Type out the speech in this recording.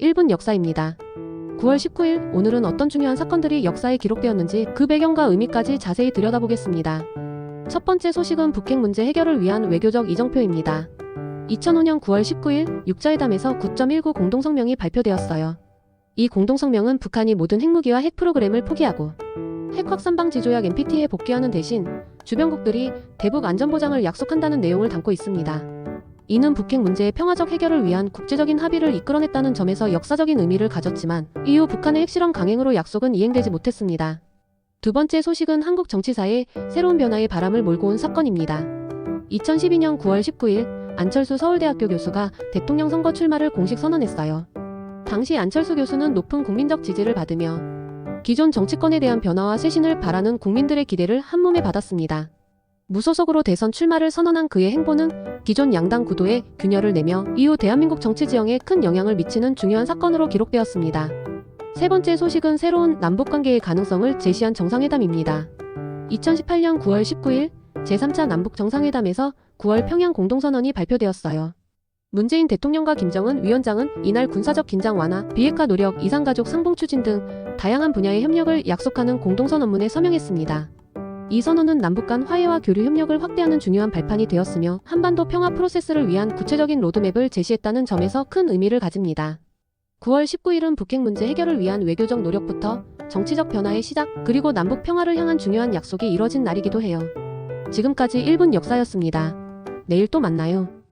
1분 역사입니다. 9월 19일 오늘은 어떤 중요한 사건들이 역사에 기록되었는지 그 배경과 의미까지 자세히 들여다보겠습니다. 첫 번째 소식은 북핵 문제 해결을 위한 외교적 이정표입니다. 2005년 9월 19일 육자회담에서 9.19 공동성명이 발표되었어요. 이 공동성명은 북한이 모든 핵무기와 핵 프로그램을 포기하고 핵 확산 방지 조약 NPT에 복귀하는 대신 주변국들이 대북 안전보장을 약속한다는 내용을 담고 있습니다. 이는 북핵 문제의 평화적 해결을 위한 국제적인 합의를 이끌어냈다는 점에서 역사적인 의미를 가졌지만 이후 북한의 핵실험 강행으로 약속은 이행되지 못했습니다. 두 번째 소식은 한국 정치사에 새로운 변화의 바람을 몰고 온 사건입니다. 2012년 9월 19일 안철수 서울대학교 교수가 대통령 선거 출마를 공식 선언했어요. 당시 안철수 교수는 높은 국민적 지지를 받으며 기존 정치권에 대한 변화와 쇄신을 바라는 국민들의 기대를 한몸에 받았습니다. 무소속으로 대선 출마를 선언한 그의 행보는 기존 양당 구도에 균열을 내며 이후 대한민국 정치 지형에 큰 영향을 미치는 중요한 사건으로 기록되었습니다. 세 번째 소식은 새로운 남북 관계의 가능성을 제시한 정상회담입니다. 2018년 9월 19일 제3차 남북 정상회담에서 9월 평양 공동선언이 발표되었어요. 문재인 대통령과 김정은 위원장은 이날 군사적 긴장 완화, 비핵화 노력, 이산가족 상봉 추진 등 다양한 분야의 협력을 약속하는 공동선언문에 서명했습니다. 이 선언은 남북 간 화해와 교류 협력을 확대하는 중요한 발판이 되었으며 한반도 평화 프로세스를 위한 구체적인 로드맵을 제시했다는 점에서 큰 의미를 가집니다. 9월 19일은 북핵 문제 해결을 위한 외교적 노력부터 정치적 변화의 시작, 그리고 남북 평화를 향한 중요한 약속이 이뤄진 날이기도 해요. 지금까지 1분 역사였습니다. 내일 또 만나요.